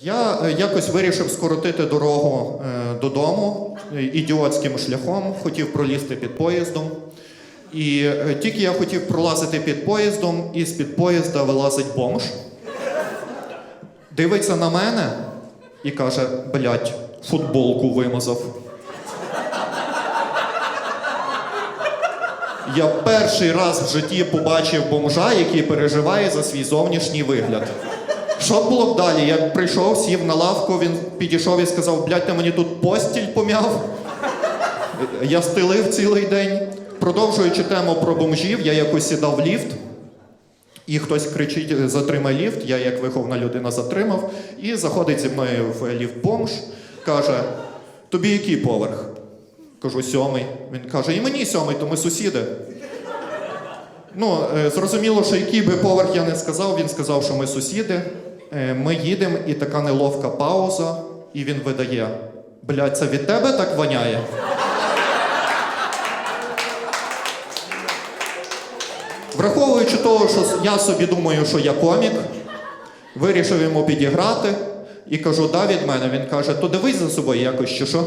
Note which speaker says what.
Speaker 1: Я е, якось вирішив скоротити дорогу е, додому е, ідіотським шляхом, хотів пролізти під поїздом. І тільки я хотів пролазити під поїздом, і з-під поїзда вилазить бомж, дивиться на мене і каже: блядь, футболку вимазав. Я перший раз в житті побачив бомжа, який переживає за свій зовнішній вигляд. Що було б далі? Я прийшов, сів на лавку, він підійшов і сказав, блядь, ти мені тут постіль пом'яв. Я стелив цілий день. Продовжуючи тему про бомжів, я якось сідав в ліфт, і хтось кричить: затримай ліфт. Я, як виховна людина, затримав. І заходить зі мною в ліфт бомж, каже: тобі який поверх? Кажу, сьомий. Він каже, і мені сьомий, то ми сусіди. Ну, е, зрозуміло, що який би поверх я не сказав, він сказав, що ми сусіди. Е, Ми їдемо, і така неловка пауза, і він видає: блядь, це від тебе так воняє? Враховуючи того, що я собі думаю, що я комік, вирішив йому підіграти і кажу, да, від мене. Він каже, то дивись за собою якось, чи що?